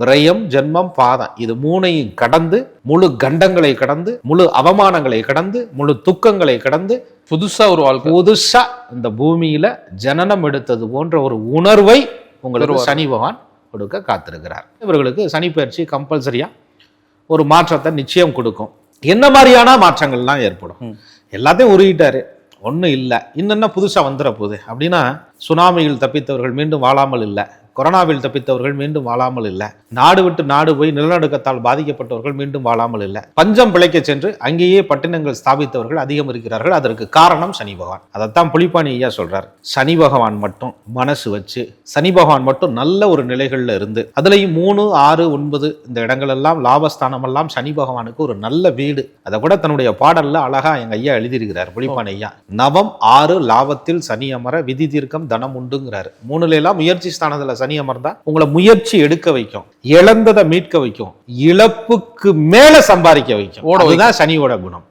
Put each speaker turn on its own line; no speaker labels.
விரயம் ஜென்மம் பாதம். இது மூணையும் கடந்து முழு கண்டங்களை கடந்து முழு அவமானங்களை கடந்து முழு துக்கங்களை கடந்து
புதுசா ஒரு வாழ்க்கை.
புதுசா இந்த பூமியில ஜனனம் எடுத்தது போன்ற ஒரு உணர்வை உங்களுக்கு சனி பகவான் கொடுக்க காத்திருக்கிறார். இவர்களுக்கு சனி பயிற்சி கம்பல்சரியா ஒரு மாற்றத்தை நிச்சயம் கொடுக்கும். என்ன மாதிரியான மாற்றங்கள்லாம் ஏற்படும். எல்லாத்தையும் உருகிட்டாரு. ஒன்றும் இல்லை. இன்னென்ன புதுசாக வந்துட போகுது? அப்படின்னா சுனாமியில் தப்பித்தவர்கள் மீண்டும் வாழாமல் இல்லை. கொரோனாவில் தப்பித்தவர்கள் மீண்டும் வாழாமல் இல்லை. நாடு விட்டு நாடு போய் நிலநடுக்கத்தால் பாதிக்கப்பட்டவர்கள் மீண்டும் வாழாமல் இல்லை. பஞ்சம் பிழைக்க சென்று அங்கேயே பட்டினங்கள் ஸ்தாபித்தவர்கள் அதிகம் இருக்கிறார்கள். அதற்கு காரணம் சனி பகவான். அதைத்தான் புலிப்பாணி ஐயா சொல்றார். சனி பகவான் மட்டும் மனசு வச்சு சனி பகவான் மட்டும் நல்ல ஒரு நிலைகளில் இருந்து அதுலயும் மூணு ஆறு ஒன்பது இந்த இடங்கள் எல்லாம் லாபஸ்தானம் எல்லாம் சனி பகவானுக்கு ஒரு நல்ல வீடு. அதை கூட தன்னுடைய பாடல்ல அழகா எங்க ஐயா எழுதியிருக்கிறார் புலிப்பாணி ஐயா. நவம் ஆறு லாபத்தில் சனி அமர விதி தீர்க்கம் தனம் உண்டுங்கிறார். மூணுல எல்லாம் முயற்சி ஸ்தானத்துல சனி அமர்ந்தா உங்களை முயற்சி எடுக்க வைக்கும். இழந்ததை மீட்க வைக்கும். இழப்புக்கு மேல சம்பாதிக்க வைக்கும். அதுதான் சனியோட குணம்.